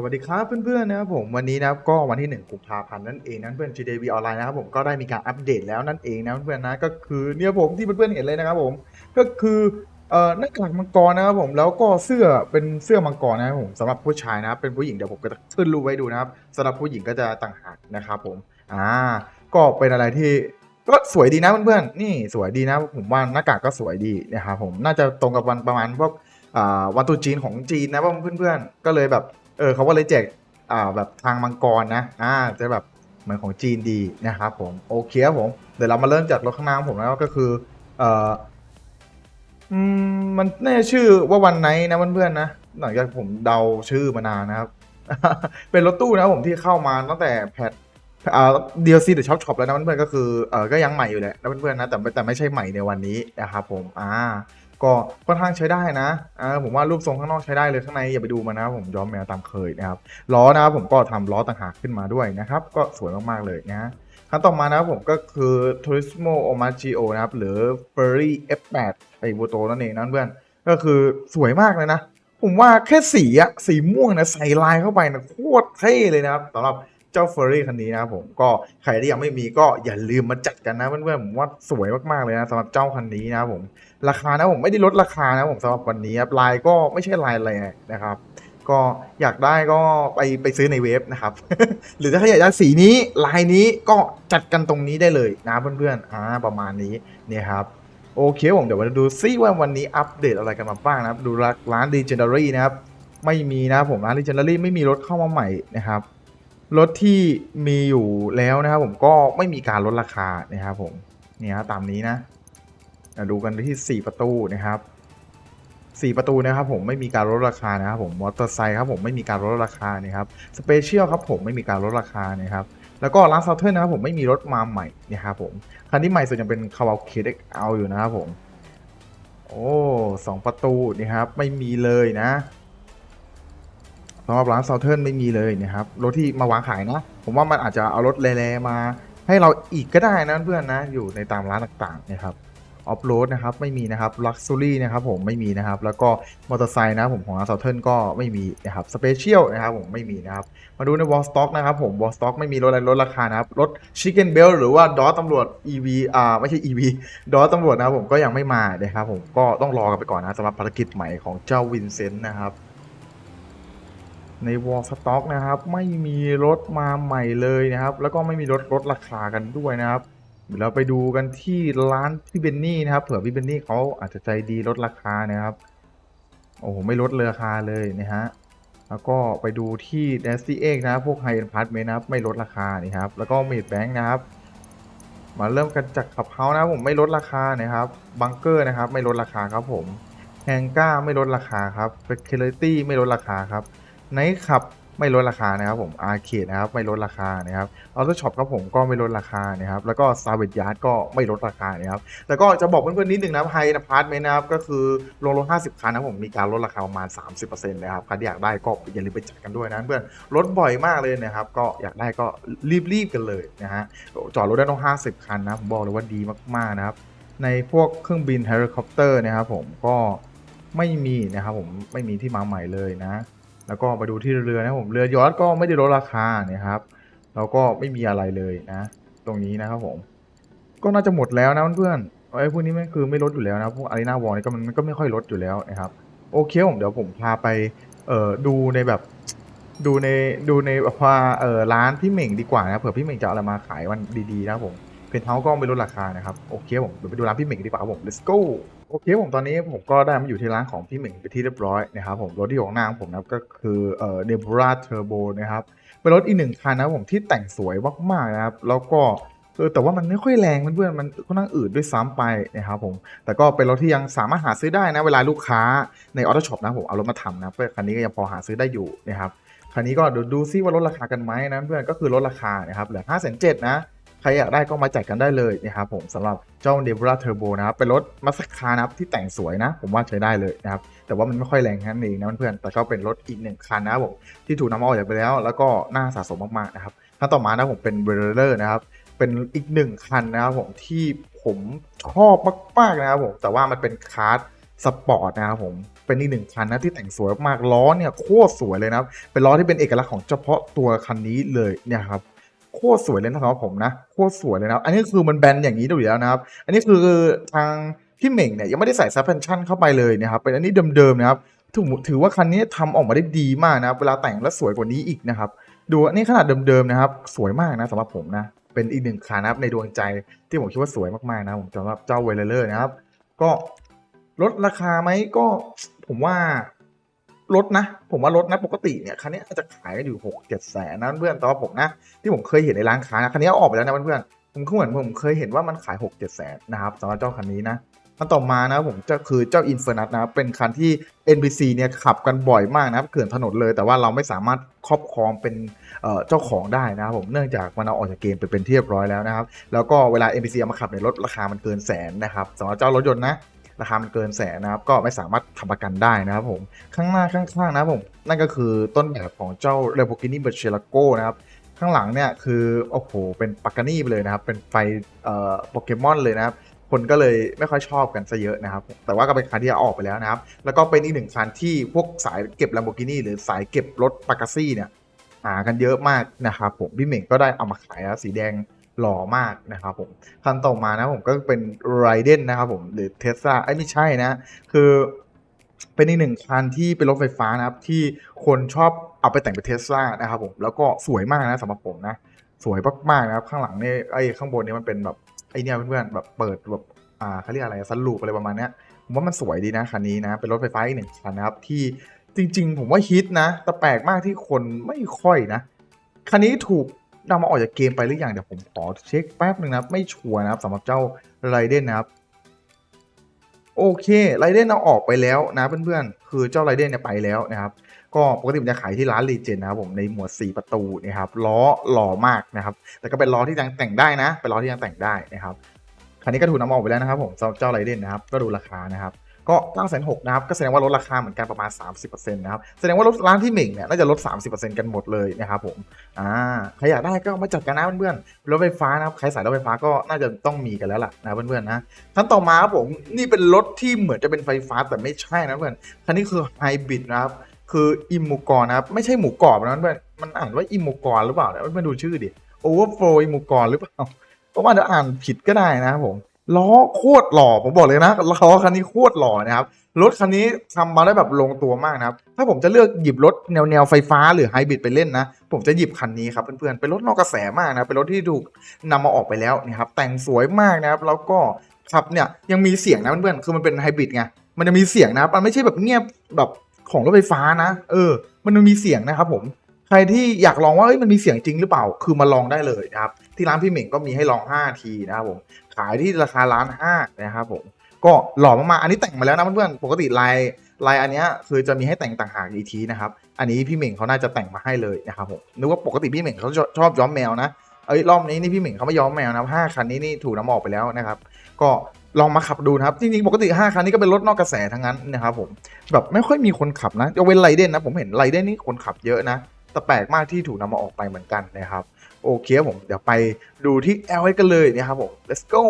สวัสดีครับเพื่อนๆนะครับผมวันนี้นะครับก็วันที่ 1 กุมภาพันธ์นั่นเองนะเพื่อน GDV ออนไลน์นะครับผมก็ได้มีการอัปเดตแล้วนั่นเองนะเพื่อนๆนะก็คือเนี่ยผมที่เพื่อนๆเห็นเลยนะครับผมก็คือเอ่อหน้ากากมังกรนะครับผมแล้วก็เสื้อเป็นเสื้อมังกรนะครับผมสำหรับผู้ชายนะครับเป็นผู้หญิงเดี๋ยวผมก็จะขึ้นรูปไว้ดูนะครับสำหรับผู้หญิงก็จะต่างหากนะครับผมอ่าก็เป็นอะไรที่ก็สวยดีนะเพื่อนๆนี่สวยดีนะผมว่าหน้ากากก็สวยดีนะครับผมน่าจะตรงกับวันประมาณพวกอ่าวันตุจีนของจีนนะเพื่อนๆก็เลยแบบ เออเขาก็เลยแจกอ่าแบบทางมังกรนะ อ่าจะแบบเหมือนของจีนดีนะครับผมโอเคครับผม เดี๋ยวเรามาเริ่มจากรถข้างหน้าของผมแล้วก็คือเอ่อมันน่าจะชื่อว่าวันไหนนะเพื่อนๆนะหลังจากผมเดาชื่อมานานนะครับ เป็นรถตู้นะผมที่เข้ามาตั้งแต่แพทอ่า DLC หรือช็อปช็อปแล้วนะเพื่อนๆก็คือเออก็ยังใหม่อยู่แหละนะเพื่อนๆนะแต่แต่ไม่ใช่ใหม่ในวันนี้นะครับผมอ่า ก็ค่อนข้างใช้ได้นะอ่าผมว่ารูปทรงข้างนอกใช้ได้เลยข้างในอย่าไปดูมันนะผมย้อมแมวตามเคยนะครับล้อนะครับผมก็ทำล้อต่างหากขึ้นมาด้วยนะครับ ก็สวยมากๆเลยนะขั้นต่อมานะครับผมก็คือ Turismo Omagio นะครับ หรือ Ferrari F8 ไอโบโตนั่นเองนั่นเพื่อนก็คือสวยมากเลยนะ ผมว่าแค่สีอะสีม่วงนะใส่ลายเข้าไปนะโคตรเท่เลยนะครับสำหรับ เจ้าเฟอร์รี่คันนี้นะครับผมก็ใครที่ยังไม่มีก็อย่าลืมมาจัดกันนะเพื่อนๆผมว่าสวยมากๆเลยนะสำหรับเจ้าคันนี้นะครับผมราคานะผมไม่ได้ลดราคานะผมสำหรับวันนี้ครับลายก็ไม่ใช่ลายอะไรนะครับก็อยากได้ก็ไปไปซื้อในเว็บนะครับ หรือถ้าอยากได้สีนี้ลายนี้ก็จัดกันตรงนี้ได้เลยนะเพื่อนๆอ่าประมาณนี้เนี่ยครับโอเคผมเดี๋ยวมาดูซิว่าวันนี้อัปเดตอะไรกันมาบ้างนะครับ ดูร้าน Legendary นะครับ ไม่มีนะผมร้าน Legendary ไม่มีรถเข้ามาใหม่นะครับ รถที่มีอยู่แล้วนะครับผมก็ไม่มีการลดราคานะครับผมเนี่ยครับตามนี้นะเดี๋ยวดูกันที่4ประตูนะครับ4ประตูนะครับผมไม่มีการลดราคานะครับผมมอเตอร์ไซค์ครับผมไม่มีการลดราคานะครับสเปเชียลครับผมไม่มีการลดราคานะครับแล้วก็ร้านซาเทิร์นะครับผมไม่มีรถมาใหม่นะครับผมคันที่ใหม่สุดยังเป็นคาวาเคเด็กเอาอยู่นะครับผมโอ้สองประตูนี่ครับไม่มีเลยนะ สำหรับร้านซาเทิร์นไม่มีเลยนะครับ รถที่มาวางขายนะ ผมว่ามันอาจจะเอารถแร่ๆมา ให้เราอีกก็ได้นะเพื่อนนะ อยู่ในตามร้านต่างๆนะครับออฟโรดนะครับไม่มีนะครับลักซ์ซูรี่นะครับผมไม่มีนะครับ แล้วก็มอเตอร์ไซค์นะผมของร้านซาเทิร์นก็ไม่มีนะครับสเปเชียลนะครับผมไม่มีนะครับ มาดูในวอลสต็อกนะครับผมวอลสต็อกไม่มีรถอะไรลดราคานะครับรถชิคเก้นเบลหรือว่าดอตำรวจ EV อ่าไม่ใช่ EV ดอตำรวจนะครับผมก็ยังไม่มานะครับผมก็ต้องรอกันไปก่อนนะสำหรับภารกิจใหม่ของเจ้าวินเซนต์นะครับ ในวอลสต็อกนะครับ ไม่มีรถมาใหม่เลยนะครับ แล้วก็ไม่มีรถลดราคากันด้วยนะครับเดี๋ยวเราไปดูกันที่ร้านพี่เบนนี่นะครับ เผื่อพี่เบนนี่เขาอาจจะใจดีลดราคานะครับ โอ้โหไม่ลดราคาเลยนะฮะแล้วก็ไปดูที่ d a s t y X นะพวก High End Apartment นะครับ ไม่ลดราคานี่ครับ แล้วก็ m a d Bank นะครับ มาเริ่มกันจากขับเฮานะผมไม่ลดราคานะครับบังเกอร์นะครับ ไม่ลดราคาครับผมแฮงก้าไม่ลดราคาครับเฟคเลตี้ไม่ลดราคาครับ ไนท์ขับไม่ลดราคานะครับผมอาร์เคดนะครับไม่ลดราคานะครับออโต้ช็อปครับผมก็ไม่ลดราคานะครับแล้วก็ซาเวดยาร์ดก็ไม่ลดราคานะครับแต่ก็จะบอกเพื่อนๆนิดนึงนะไฮนพาร์ตเมนต์นะครับก็คือลงรถ 50 คันนะผมมีการลดราคาประมาณ 30%นะครับใครที่อยากได้ก็อย่าลืมไปจัดกันด้วยนะเพื่อนลดบ่อยมากเลยนะครับก็อยากได้ก็รีบๆกันเลยนะฮะจอดรถได้ต้อง 50 คันนะผมบอกเลยว่าดีมากๆนะครับในพวกเครื่องบินเฮลิคอปเตอร์นะครับผมก็ไม่มีนะครับผมไม่มีที่มาใหม่เลยนะ แล้วก็มาดูที่เรือนะผมเรือยอทก็ไม่ได้ลดราคาเนะครับแล้วก็ไม่มีอะไรเลยนะ ตรงนี้นะครับผม ก็น่าจะหมดแล้วนะเพื่อนๆไอ้พวกนี้มันคือไม่ลดอยู่แล้วนะพวกอารีนาวอลนี่ก็มันก็ไม่ค่อยลดอยู่แล้วนะครับโอเคผมเดี๋ยวผมพาไปเอ่อดูในแบบดูในดูในแบบว่าเอ่อร้านพี่เหม่งดีกว่านะเผื่อพี่เหม่งจะเอาอะไรมาขายวันดีๆนะผมเพนเฮาก็ไม่ลดราคานะครับโอเคผมเดี๋ยวไปดูร้านพี่เหม่งดีกว่าผม let's go โอเคผมตอนนี้ผมก็ได้มาอยู่ที่ร้านของพี่เหม่งไปที่เรียบร้อยนะครับผมรถที่ข้างนางผมนับก็คือเอ่อ Nebula Turbo นะครับเป็นรถอีกหนึ่งคันนะผมที่แต่งสวยมากๆนะครับแล้วก็เออแต่ว่ามันไม่ค่อยแรงเพื่อนๆมันค่อนข้างอืดด้วยซ้ำไปนะครับผมแต่ก็เป็นรถที่ยังสามารถหาซื้อได้นะเวลาลูกค้าในออโต้ช็อปนะผมเอารถมาทำนะเพื่อคันนี้ก็ยังพอหาซื้อได้อยู่นะครับคันนี้ก็เดี๋ยวดูซิว่าลดราคากันไหมนะเพื่อนก็คือลดราคานะครับเหลือ5 7 0 0 0นะ ใครอยากได้ก็มาจัดกันได้เลยนะครับผมสำหรับเจ้า Nebula Turbo นะครับเป็นรถมาสคานะครับที่แต่งสวยนะ ผมว่าใช้ได้เลยนะครับแต่ว่ามันไม่ค่อยแรงแค่นั้นเองนะเพื่อนๆแต่ก็เป็นรถอีกหนึ่งคันนะครับผมที่ถูกนำมาออกจากไปแล้ว แล้วก็น่าสะสมมากๆนะครับขั้นต่อมานะผมเป็นเวอร์เลอร์นะครับเป็นอีกหนึ่งคันนะครับผมที่ผมชอบมากๆนะครับผมแต่ว่ามันเป็นคาร์ดสปอร์ตนะครับผมเป็นอีกหนึ่งคันนะที่แต่งสวยมากล้อเนี่ยโคตรสวยเลยนะครับเป็นล้อที่เป็นเอกลักษณ์ของเฉพาะตัวคันนี้เลยเนี่ยครับ โคตรสวยเลยนะครับผมนะโคตรสวยเลยนะอันนี้คือมันแบนอย่างนี้อยู่แล้วนะครับ อันนี้คือทางพี่เหม่งเนี่ยยังไม่ได้ใส่ซับเพนชั่นเข้าไปเลยนะครับเป็นอันนี้เดิมๆนะครับถือถือว่าคันนี้ทำออกมาได้ดีมากนะครับเวลาแต่งแล้วสวยกว่านี้อีกนะครับ ดูอันนี้ขนาดเดิมๆนะครับ สวยมากนะสำหรับผมนะเป็นอีกหนึ่งคันนะครับในดวงใจที่ผมคิดว่าสวยมากๆนะผมสำหรับเจ้าเวลเลอร์นะครับ ก็ลดราคาไหมก็ผมว่า ลดนะ ผมว่าลดนะปกติเนี่ยคันนี้อาจจะขายกันอยู่หกเจ็ดแสนนะเพื่อนแต่ว่าผมนะที่ผมเคยเห็นในร้านค้านะคันนี้เอาออกไปแล้วนะเพื่อนผมก็เหมือนผมเคยเห็นว่ามันขายหกเจ็ดแสนนะครับสำหรับเจ้าคันนี้นะคันต่อมานะผมจะคือเจ้าอินเฟอร์นัสนะครับเป็นคันที่ NPC เนี่ยขับกันบ่อยมากนะครับเกินถนนเลย แต่ว่าเราไม่สามารถครอบครองเป็นเจ้าของได้นะครับผมเนื่องจากมันเอาออกจากเกมไปเป็นที่เรียบร้อยแล้วนะครับ แล้วก็เวลา NPC เอามาขับในรถราคามันเกินแสนนะครับสำหรับเจ้ารถยนต์นะ ราคามันเกินแสนนะครับ ก็ไม่สามารถทำประกันได้นะครับผม ข้างหน้าข้างๆนะครับผมนั่นก็คือต้นแบบของเจ้า Lamborghini Murcielago นะครับ ข้างหลังเนี่ยคือโอ้โหเป็นปากกานี่ไปเลยนะครับ เป็นไฟเอ่อโปเกมอนเลยนะครับคนก็เลยไม่ค่อยชอบกันซะเยอะนะครับ แต่ว่าก็เป็นคันที่ออกไปแล้วนะครับ แล้วก็เป็นอีกหนึ่งคันที่พวกสายเก็บ Lamborghini หรือสายเก็บรถปากาซี่เนี่ยหากันเยอะมากนะครับผมพี่เหม่งก็ได้เอามาขายสีแดง หล่อมากนะครับผมคันต่อมานะผมก็เป็นไรเดนนะครับผมหรือเทสลาไอ้ไม่ใช่นะ คือเป็นอีกหนึ่งคันที่เป็นรถไฟฟ้านะครับ ที่คนชอบเอาไปแต่งเป็นเทสลานะครับผมแล้วก็สวยมากนะสำหรับผมนะ สวยมากๆนะครับ ข้างหลังเนี่ยไอ้ข้างบนเนี่ยมันเป็นแบบไอ้เนี่ยเพื่อนๆแบบเปิดแบบอ่าเขาเรียกอะไรซันลูปอะไรประมาณเนี้ยผมว่ามันสวยดีนะคันนี้นะ เป็นรถไฟฟ้าอีกหนึ่งคันนะครับ ที่จริง ๆ ผมว่าฮิตนะ แต่แปลกมากที่คนไม่ค่อยนะคันนี้ถูก นำมาออกจากเกมไปหรือยังเดี๋ยวผมขอเช็คแป๊บหนึ่งนะครับ ไม่ชัวร์นะครับสำหรับเจ้าไรเดนนะครับ โอเคไรเดนเอาออกไปแล้วนะเพื่อนๆ คือเจ้าไรเดนเนี่ยไปแล้วนะครับ ก็ปกติมันจะขายที่ร้านรีเจนนะครับผมในหมวด 4 ประตูนะครับล้อหล่อมากนะครับ แต่ก็เป็นล้อที่ยังแต่งได้นะ เป็นล้อที่ยังแต่งได้นะครับคันนี้ก็ถูกนำมาออกไปแล้วนะครับผมสำหรับเจ้าไรเดนนะครับ ก็ดูราคานะครับ ก็9 6 0 0นะครับก็แสดงว่าลดราคาเหมือนกันประมาณ 30%นะครับแสดงว่ารถร้านที่เหม่งเนี่ยน่าจะลด 30%กันหมดเลยนะครับผมอ่าใครอยากได้ก็มาจัดกันนะเพื่อนๆรถไฟฟ้านะครับใครสายรถไฟฟ้าก็น่าจะต้องมีกันแล้วล่ะนะเพื่อนๆนะคันต่อมาครับผมนี่เป็นรถที่เหมือนจะเป็นไฟฟ้าแต่ไม่ใช่นะเพื่อนคันนี้คือไฮบริดนะครับคืออิมูกรนะครับไม่ใช่หมูกรอบนะเพื่อนมันอ่านว่าอิมูกรหรือเปล่าเนี่ยเพื่อนดูชื่อดิโอเวอร์โฟลอิมมูกรหรือเปล่าเพราะว่าเดี๋ยวอ่านผิดก็ได้นะครับผม ล้อโคตรหล่อผมบอกเลยนะล้อคันนี้โคตรหล่อนะครับรถคันนี้ทำมาได้แบบลงตัวมากนะครับ ถ้าผมจะเลือกหยิบรถแนวแนวไฟฟ้าหรือไฮบริดไปเล่นนะ ผมจะหยิบคันนี้ครับเพื่อนๆ เป็นรถนอกกระแสมากนะ เป็นรถที่ถูกนำมาออกไปแล้วนะครับ แต่งสวยมากนะครับ แล้วก็ขับเนี่ยยังมีเสียงนะเพื่อนๆ คือมันเป็นไฮบริดไง มันจะมีเสียงนะครับ มันไม่ใช่แบบเงียบแบบของรถไฟฟ้านะ เออ มันมีเสียงนะครับผม ใครที่อยากลองว่ามันมีเสียงจริงหรือเปล่า คือมาลองได้เลยนะครับ ที่ร้านพี่เหม่งก็มีให้ลอง 5 ทีนะครับผม ขายที่ราคาล้านห้านะครับผมก็หล่อมากๆ อันนี้แต่งมาแล้วนะเพื่อนๆ ปกติลายลายอันนี้คือจะมีให้แต่งต่างหากอีกทีนะครับ อันนี้พี่เหม่งเขาน่าจะแต่งมาให้เลยนะครับผม นึกว่าปกติพี่เหม่งเขาชอบย้อมแมวนะ เอ้ยรอบนี้นี่พี่เหม่งเขาไม่ย้อมแมวนะห้าคันนี้นี่ถูกนำออกไปแล้วนะครับ ก็ลองมาขับดูนะครับ จริงๆ ปกติ 5 คันนี้ก็เป็นรถนอกกระแสทั้งนั้นนะครับผม แบบไม่ค่อยมีคนขับนะยกเว้นไรเดนนะ ผมเห็นไรเดนนี่คนขับเยอะนะ แปลกมากที่ถูกนำมาออกไปเหมือนกันนะครับ โอเคผมเดี๋ยวไปดูที่ L กันเลยนะครับผม let's go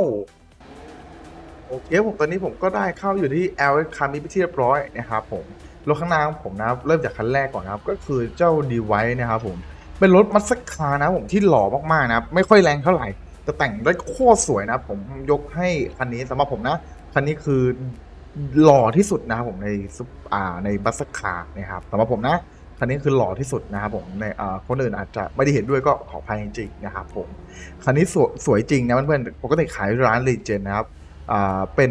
โอเคผมตอนนี้ผมก็ได้เข้าอยู่ที่ L คันนี้ไปที่เรียบร้อยนะครับผมรถข้างหน้าของผมนะเริ่มจากคันแรกก่อนนะครับก็คือเจ้า d e v i c e นะครับผมเป็นรถมัสคานะผมที่หล่อมากๆนะครับไม่ค่อยแรงเท่าไหร่ แต่แต่งได้โคตรสวยนะผมยกให้คันนี้สำหรับผมนะคันนี้คือหล่อที่สุดนะครับผมในซุปอ่าในบัสคานะครับสำหรับผมนะ คันนี้คือหล่อที่สุดนะครับผมในคนอื่นอาจจะไม่ได้เห็นด้วยก็ขออภัยจริงๆนะครับผมคันนี้สวยสวยจริงนะเพื่อนๆปกติขายร้านรีเจนนะครับเป็น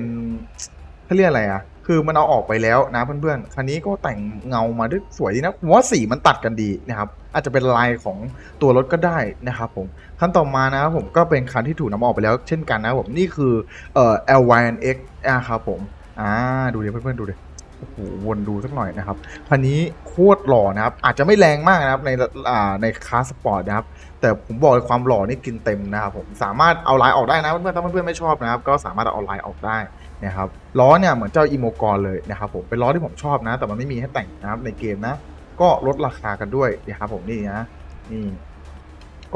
เขาเรียกอะไรอะคือมันเอาออกไปแล้วนะเพื่อนๆ คันนี้ก็แต่งเงามาด้วยสวยดีนะผมว่าสีมันตัดกันดีนะครับ อาจจะเป็นลายของตัวรถก็ได้นะครับผม คันต่อมานะครับผมก็เป็นคันที่ถูกนำออกไปแล้ว เช่นกันนะครับผมนี่คือเอ่อ LYNX นะครับผม อ่า ดูดิเพื่อนๆ ดูดิ โอ้โหวนดูสักหน่อยนะครับคันนี้โคตรหล่อนะครับ อาจจะไม่แรงมากนะครับในอ่าในคาสสปอร์ตนะครับ แต่ผมบอกเลยความหล่อนี่กินเต็มนะครับผมสามารถเอาลายออกได้นะเพื่อนๆถ้าเพื่อนๆไม่ชอบนะครับ ก็สามารถเอาลายออกได้นะครับล้อเนี่ยเหมือนเจ้าอีโมกรเลยนะครับผมเป็นล้อที่ผมชอบนะ แต่มันไม่มีให้แต่งนะครับในเกมนะ ก็ลดราคากันด้วยนะครับผมนี่นะนี่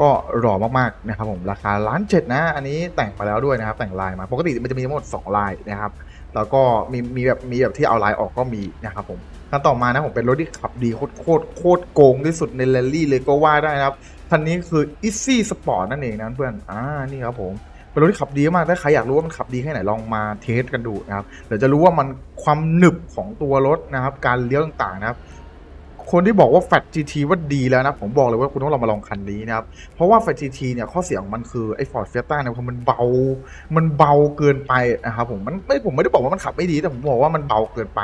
ก็หล่อมากๆนะครับผมราคาล้านเจ็ดนะ อันนี้แต่งมาแล้วด้วยนะครับ แต่งลายมาปกติมันจะมีทั้งหมด 2 ลายนะครับ แล้วก็มีมีแบบมีแบบที่เอาไลน์ออกก็มีนะครับผมคันต่อมานะผมเป็นรถที่ขับดีโคตรโคตรโคตรโกงที่สุดในแรลลี่เลยก็ว่าได้นะครับคันนี้คือ Easy Sport นั่นเองนะเพื่อนอ่านี่ครับผมเป็นรถที่ขับดีมากถ้าใครอยากรู้ว่ามันขับดีแค่ไหนลองมาเทสกันดูนะครับเดี๋ยวจะรู้ว่ามันความหนึบของตัวรถนะครับ การเลี้ยวต่างๆนะครับ คนที่บอกว่า Fat GT ว่าดีแล้วนะ ผมบอกเลยว่าคุณต้องลองมาลองคันนี้นะครับ เพราะว่า Fat GT เนี่ยข้อเสียของมันคือไอ้ Ford Fiesta เนี่ยมันเบา มันเบาเกินไปนะครับผมมันไม่ผมไม่ได้บอกว่ามันขับไม่ดีแต่ผมบอกว่ามันเบาเกินไป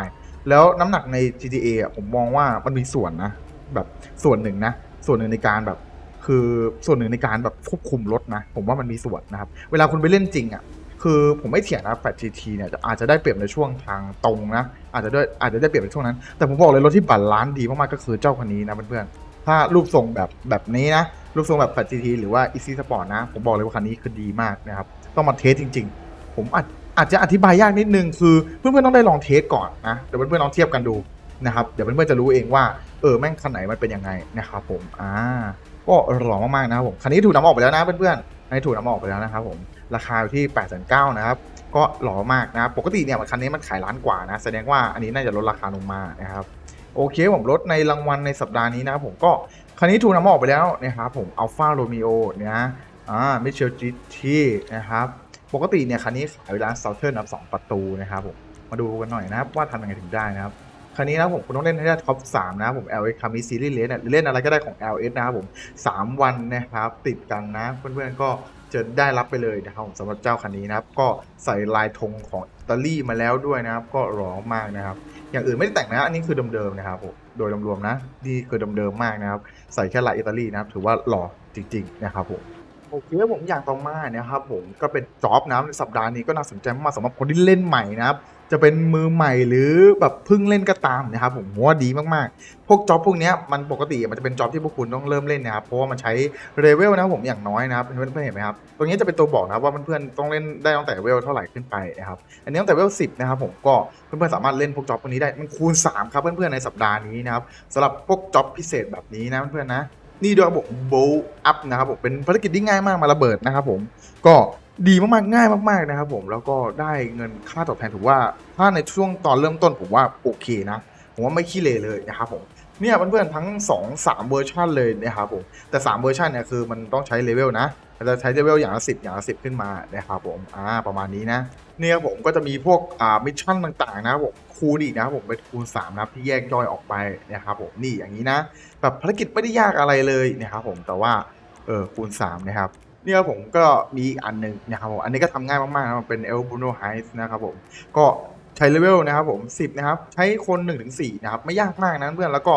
แล้วน้ำหนักใน GTA อะผมมองว่ามันมีส่วนนะ แบบส่วนหนึ่งนะ ส่วนหนึ่งในการแบบคือส่วนหนึ่งในการแบบควบคุมรถนะ ผมว่ามันมีส่วนนะครับ เวลาคุณไปเล่นจริงอะ คือผมไม่เถียงนะแฟ GT เนี่ยอาจจะได้เปรียบในช่วงทางตรงนะ อาจจะได้อาจจะได้เปรียบในช่วงนั้น แต่ผมบอกเลยรถที่บัลลานดีมากๆก็คือเจ้าคันนี้นะเพื่อนๆ ถ้ารูปทรงแบบแบบนี้นะ รูปทรงแบบแฟ GT หรือว่า Easy Sport นะ ผมบอกเลยว่าคันนี้คือดีมากนะครับ ต้องมาเทสจริง ๆ ผมอาจอาจจะอธิบายยากนิดนึงคือเพื่อนๆต้องได้ลองเทสก่อนนะเดี๋ยวเพื่อนๆลองเทียบกันดูนะครับเดี๋ยวเพื่อนๆจะรู้เองว่าเออแม่งคันไหนมันเป็นยังไงนะครับผมอ่าก็หล่อมากๆนะครับผมคันนี้ถูกนำออกไปแล้วนะเพื่อนๆ คันนี้ถูกนำออกไปแล้วนะครับผมราคาอยู่ที่8ปดแสนเนะครับก็หล่อมากนะปกติเนี่ยคันนี้มันขายล้านกว่านะแสดงว่าอันนี้น่าจะลดราคาลงมานะครับโอเคผมลดในรางวัลในสัปดาห์นี้นะครับผมก็คันนี้ถูกนำออกไปแล้วนะครับผมอัลฟาโรมิโอเนะอ่ามิเชลจิทีนะครับปกติเนี่ยคันนี้ขายร้านเซาเทิร์นนับสองประตูนะครับผมมาดูกันหน่อยนะครับว่าทำยังไงถึงได้นะครับ คันนี้นะผมคุณต้องเล่นให้ได้ท็อป3นะผม LS คามิซีรีส์เลสเนี่ยหรือเล่นอะไรก็ได้ของ LS นะครับผม3วันนะครับติดกันนะเพื่อนๆก็จะได้รับไปเลยนะครับผมสำหรับเจ้าคันนี้นะครับ ก็ใส่ลายธงของอิตาลีมาแล้วด้วยนะครับ ก็หล่อมากนะครับ อย่างอื่นไม่ได้แต่งนะอันนี้คือเดิมๆนะครับผมโดยรวมๆนะนี่คือเดิมๆมากนะครับ ใส่แค่ลายอิตาลีนะครับ ถือว่าหล่อจริง ๆ นะครับผมโอเคผมอย่างต่อมานะครับผมก็เป็นจ็อบนะในสัปดาห์นี้ก็น่าสนใจมากสำหรับคนที่เล่นใหม่นะครับ จะเป็นมือใหม่หรือแบบเพิ่งเล่นก็ตามนะครับผมว่าดีมากๆ พวกจ็อบพวกนี้มันปกติมันจะเป็นจ็อบที่พวกคุณต้องเริ่มเล่นนะครับเพราะว่ามันใช้เลเวลนะครับผมอย่างน้อยนะครับเพื่อนๆเห็นไหมครับตรงนี้จะเป็นตัวบอกนะครับว่าเพื่อนๆต้องเล่นได้ตั้งแต่เวลเท่าไหร่ขึ้นไปนะครับอันนี้ตั้งแต่เวลสิบนะครับผมก็เพื่อนๆสามารถเล่นพวกจ็อบพวกนี้ได้มันคูณสามครับเพื่อนๆในสัปดาห์นี้นะครับสำหรับพวกจ็อบพิเศษแบบนี้นะเพื่อนๆนะนี่ด้วยระบบโบอัพนะครับผมเป็นภารกิจที่ง่ายมากมาระเบิดนะครับผมก็ ดีมากๆง่ายมาก ๆนะครับ ผมแล้วก็ได้เงินค่าตอบแทนถือว่า ถ้าในช่วงตอนเริ่มต้นผมว่าโอเคนะผมว่าไม่ขี้เลเลยนะครับผมเนี่ยเพื่อนๆทั้ง 2 3 เวอร์ชันเลยนะครับผมแต่ 3 เวอร์ชันเนี่ยคือมันต้องใช้เลเวลนะมันจะใช้เลเวลอย่างละสิอย่างละสิขึ้นมานะครับผมอ่าประมาณนี้นะเนี่ยผมก็จะมีพวกอ่ามิชชั่นต่างๆ นะครับผมคูณอีกนะครับผมเป็นคูณ3นะครับที่แยกย่อยออกไปนะครับผมนี่อย่างนี้นะแบบภารกิจไม่ได้ยากอะไรเลยนะครับผมแต่ว่าเออคูณ3นะครับ นี่ยครับผมก็มีอีกอันหนึ่งนะครับผมอันนี้ก็ทำง่ายมากๆนะครับเป็นเอลบูโนไฮส์นะครับผมก็ ใช้เลเวลนะครับผม 10 นะครับ ใช้คน 1-4ถึงนะครับ ไม่ยากมากนะเพื่อนแล้วก็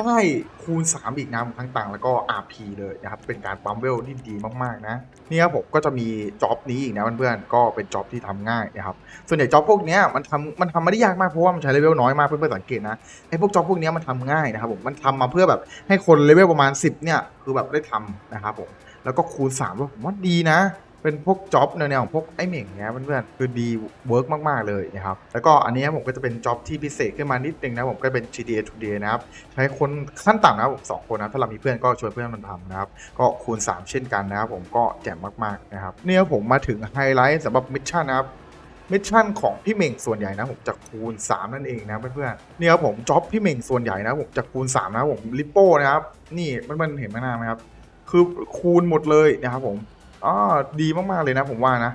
ได้คูณ 3 อีกนะครับทั้งต่างแล้วก็ RP เลยนะครับ เป็นการปั๊มเวลที่ดีมากๆนะนี่ครับผมก็จะมีจ็อบนี้อีกนะเพื่อนๆก็เป็นจ็อบที่ทำง่ายนะครับส่วนใหญ่จ็อบพวกเนี้ยมันทำมันทำไม่ได้ยากมากเพราะว่ามันใช้เลเวลน้อยมากเพื่อนๆสังเกตนะไอ้พวกจ็อบพวกเนี้ยมันทำง่ายนะครับผมมันทำมาเพื่อแบบให้คนเลเวลประมาณ 10 เนี่ยคือแบบได้ทำนะครับผมแล้วก็คูณ3ด้วยผมว่าดีนะ เป็นพวกจ็อบแนวๆของพวกไอ้เหม่งเนี้ยเพื่อนๆคือดีเวิร์กมากๆเลยนะครับแล้วก็อันนี้ผมก็จะเป็นจ็อบที่พิเศษขึ้นมานิดนึงนะผมก็เป็น GTA Today นะครับใช้คนขั้นต่ำนะครับผมสองคนนะถ้าเรามีเพื่อนก็ชวนเพื่อนมันทำนะครับก็คูณ 3 เช่นกันนะครับผมก็แจ่มมากๆนะครับเนี่ยผมมาถึงไฮไลท์สำหรับมิชชั่นนะครับมิชชั่นของพี่เม่งส่วนใหญ่นะผมจะคูณ 3 นั่นเองนะเพื่อนๆเนี่ยครับผมจ็อบพี่เม่งส่วนใหญ่นะผมจะคูณ 3 นะผมลิปโป้นะครับนี่มันมันเห็นไหมหน้าไหมครับคือคูณหมดเลยนะครับผม อ๋อดีมากๆเลยนะผมว่านะ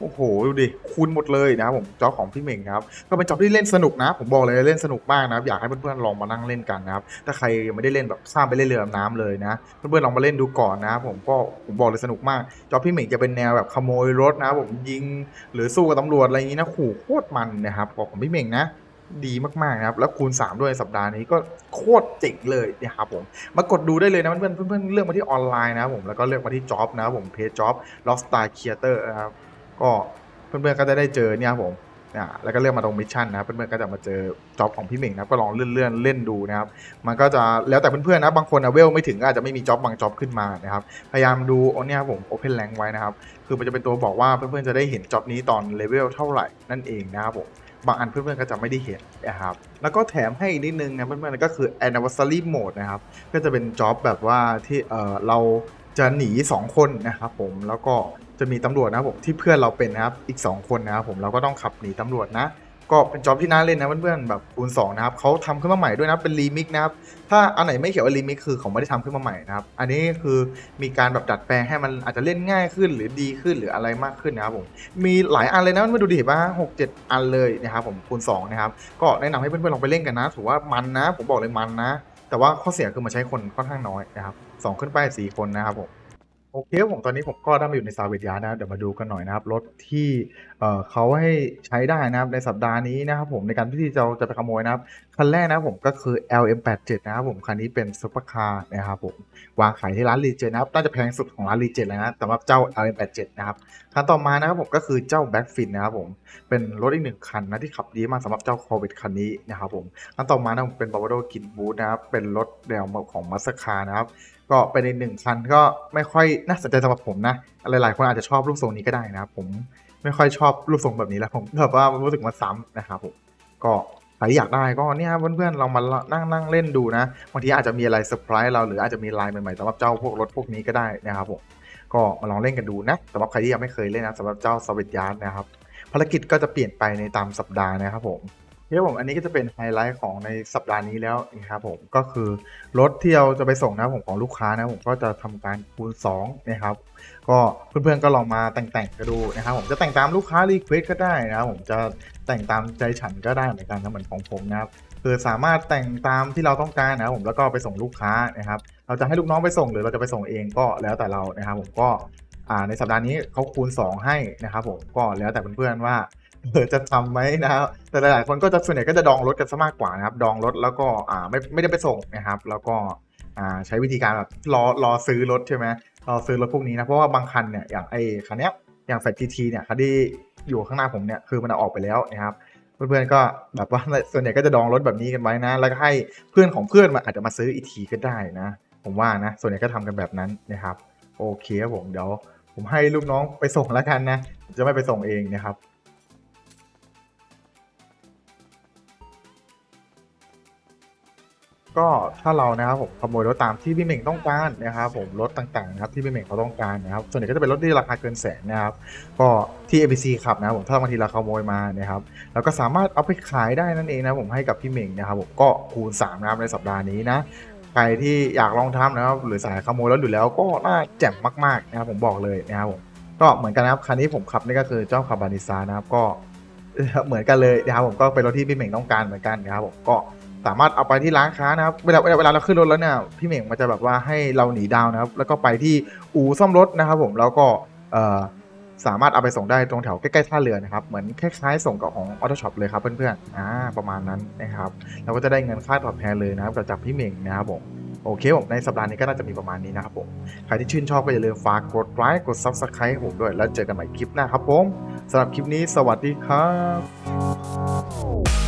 โอ้โหดูดิคูณหมดเลยนะครับผมจ็อบของพี่เหม่งครับก็เป็นจ็อบที่เล่นสนุกนะ ผมบอกเลยเล่นสนุกมากนะครับอยากให้เพื่อนๆลองมานั่งเล่นกันนะครับถ้าใครยังไม่ได้เล่นแบบข้ามไปเล่นเรือดำน้ำเลยนะเพื่อนๆลองมาเล่นดูก่อนนะครับผมก็ผมบอกเลยสนุกมากจ็อบพี่เหม่งจะเป็นแนวแบบขโมยรถนะครับผมยิงหรือสู้กับตำรวจอะไรอย่างนี้นะขู่โคตรมันนะครับบอกของพี่เหม่งนะ ดีมากๆนะครับ แล้วคูณ 3 ด้วยสัปดาห์นี้ก็โคตรเจ๋งเลยนะครับผม มากดดูได้เลยนะเพื่อนเพื่อนเลือกมาที่ออนไลน์นะครับผมแล้วก็เลือกมาที่จ็อบนะครับผมเพจจ็อบล็อกสตาร์เคียเตอร์นะครับก็เพื่อนๆก็จะได้เจอเนี่ยครับผมอ่าแล้วก็เลือกมาตรงมิชชั่นนะเพื่อนๆก็จะมาเจอจ็อบของพี่เหม่งนะครับก็ลองเลื่อนๆเล่นดูนะครับมันก็จะแล้วแต่เพื่อนๆนะบางคนอะเวลไม่ถึงก็อาจจะไม่มีจ็อบบางจ็อบขึ้นมานะครับพยายามดูโอ้เนี่ยผมโอเพนแลงไว้นะครับคือมันจะเป็นตัวบอกว่าเพื่อนๆจะได้เห็นจ็อบนี้ตอนเลเวลเท่าไหร่นั่นเองนะครับผม บางอันเพื่อนๆก็จะไม่ได้เห็นนะครับแล้วก็แถมให้อีกนิดนึงนะเพื่อนๆก็คือ anniversary mode นะครับก็จะเป็นจ็อบแบบว่าที่เออเราจะหนี 2 คนนะครับผมแล้วก็จะมีตำรวจนะผมที่เพื่อนเราเป็นนะครับอีก 2 คนนะครับผมเราก็ต้องขับหนีตำรวจนะ ก็เป็นจ็อบที่น่าเล่นนะเพื่อนๆแบบคูณ2นะครับเขาทำขึ้นมาใหม่ด้วยนะเป็นรีมิกนะครับถ้าอันไหนไม่เขียนว่ารีมิกคือเขาไม่ได้ทำขึ้นมาใหม่นะครับอันนี้คือมีการแบบดัดแปลงให้มันอาจจะเล่นง่ายขึ้นหรือดีขึ้นหรืออะไรมากขึ้นนะครับผมมีหลายอันเลยนะเพื่อนๆดูดิเห็นป่ะหกเจ็ดอันเลยนะครับผมคูณ2นะครับก็แนะนำให้เพื่อนๆลองไปเล่นกันนะถือว่ามันนะ ผมบอกเลยมันนะ แต่ว่าข้อเสียคือมันใช้คนค่อนข้างน้อยนะครับสองขึ้นไปสี่คนนะครับผม โอเคผมตอนนี้ผมก็ได้มาอยู่ในซาเวดยานะเดี๋ยวมาดูกันหน่อยนะครับรถที่เอ่อเขาให้ใช้ได้นะครับในสัปดาห์นี้นะครับผมในการที่จะจะไปขโมยนะครับคันแรกนะผมก็คือ LM87 นะครับผมคันนี้เป็นซุปเปอร์คาร์นะครับผมวางขายที่ร้านรีเจนนะครับน่าจะแพงสุดของร้านรีเจนเลยนะสำหรับเจ้า LM87 นะครับคันต่อมานะครับผมก็คือเจ้าแบ็กฟินนะครับผมเป็นรถอีกหนึ่งคันนะที่ขับดีมากสำหรับเจ้า Corvette คันนี้นะครับผมคันต่อมานะผมเป็น b a v a r o กินบูธนะครับเป็นรถแนวของมาสคานะครับก็เป็นอีกหนึ่งคันก็ไม่ค่อยน่าสนใจสำหรับผมนะหลายๆคนอาจจะชอบรูปทรงนี้ก็ได้นะครับผมไม่ค่อยชอบรูปทรงแบบนี้แล้วผมแบบว่ารู้สึกมาซ้ำนะครับผมก็ใครอยากได้ก็เนี่ยเพื่อนๆลองมานั่งนั่งเล่นดูนะบางทีอาจจะมีอะไรเซอร์ไพรส์เราหรืออาจจะมีลายใหม่ๆสำหรับเจ้าพวกรถพวกนี้ก็ได้นะครับผมก็มาลองเล่นกันดูนะสำหรับใครที่ยังไม่เคยเล่นนะสำหรับเจ้าสวิตยาร์ดนะครับภารกิจก็จะเปลี่ยนไปในตามสัปดาห์นะครับผม ครับผมอันนี้ก็จะเป็นไฮไลท์ของในสัปดาห์นี้แล้วนะครับผมก็คือรถที่เราจะไปส่งนะผมของลูกค้านะผมก็จะทำการคูณ2นะครับก็เพื่อนๆก็ลองมาแต่งๆกันดูนะครับผมจะแต่งตามลูกค้ารีเควสก็ได้นะครับผมจะแต่งตามใจฉันก็ได้เหมือนกันนะเหมือนของผมนะครับคือสามารถแต่งตามที่เราต้องการนะครับผมแล้วก็ไปส่งลูกค้านะครับเราจะให้ลูกน้องไปส่งหรือเราจะไปส่งเองก็แล้วแต่เรานะครับผมก็ในสัปดาห์นี้เขาคูณ 2 ให้นะครับผมก็แล้วแต่เพื่อนๆว่า เออจะทำไหมนะครับแต่หลายๆคนก็จะส่วนใหญ่ก็จะดองรถกันซะมากกว่านะครับ ดองรถแล้วก็อ่าไม่ไม่ได้ไปส่งนะครับ แล้วก็อ่าใช้วิธีการแบบรอรอซื้อรถใช่ไหมรอซื้อรถพวกนี้นะ เพราะว่าบางคันเนี่ยอย่างไอ้คันเนี้ยอย่างแฟทีทีเนี่ยคันที่อยู่ข้างหน้าผมเนี่ยคือมันออกไปแล้วนะครับเพื่อนๆก็แบบว่าส่วนใหญ่ก็จะดองรถแบบนี้กันไว้นะ แล้วก็ให้เพื่อนของเพื่อนมาอาจจะมาซื้ออีกทีก็ได้นะ ผมว่านะ ส่วนใหญ่ก็ทำกันแบบนั้นนะครับ โอเคครับผมเดี๋ยวผมให้ลูกน้องไปส่งแล้วกันนะ จะไม่ไปส่งเองนะครับ ก็ถ้าเรานะครับผมขโมยรถตามที่พี่เหม่งต้องการนะครับผมรถต่างๆนะครับที่พี่เหม่งเขาต้องการนะครับส่วนใหญ่ก็จะเป็นรถที่ราคาเกินแสนนะครับก็ที่ ABC ขับนะครับผมถ้าบางทีเราขโมยมานะครับแล้วก็สามารถเอาไปขายได้นั่นเองนะผมให้กับพี่เหม่งนะครับผมก็คูณ3นะครับในสัปดาห์นี้นะใครที่อยากลองทำนะครับหรือสายขโมยรถอยู่แล้วก็น่าแจ่มมากๆนะครับผมบอกเลยนะครับผมก็เหมือนกันนะครับคันนี้ผมขับนี่ก็คือเจ้าคาบานิซานะครับก็เหมือนกันเลยนะครับผมก็เป็นรถที่พี่เหม่งต้องการเหมือนกันนะครับผมก็ สามารถเอาไปที่ร้านค้านะครับเวลาเวลาเราขึ้นรถแล้วเนี่ยพี่เหม่งมันจะแบบว่าให้เราหนีดาวนะครับ แล้วก็ไปที่อู่ซ่อมรถนะครับ ผมแล้วก็เอ่อสามารถเอาไปส่งได้ตรงแถวใกล้ๆท่าเรือนะครับ เหมือนคล้ายๆส่งกับของออโต้ช็อปเลยครับเพื่อนๆอ่าประมาณนั้นนะครับเราก็จะได้เงินค่าตอบแทนเลยนะครับจากพี่เหม่งนะครับผมโอเคผมในสัปดาห์นี้ก็น่าจะมีประมาณนี้นะครับผม ใครที่ชื่นชอบก็อย่าลืมฝากกดไลค์กด Subscribe ให้ผมด้วย แล้วเจอกันใหม่คลิปหน้าครับผมสำหรับคลิปนี้สวัสดีครับ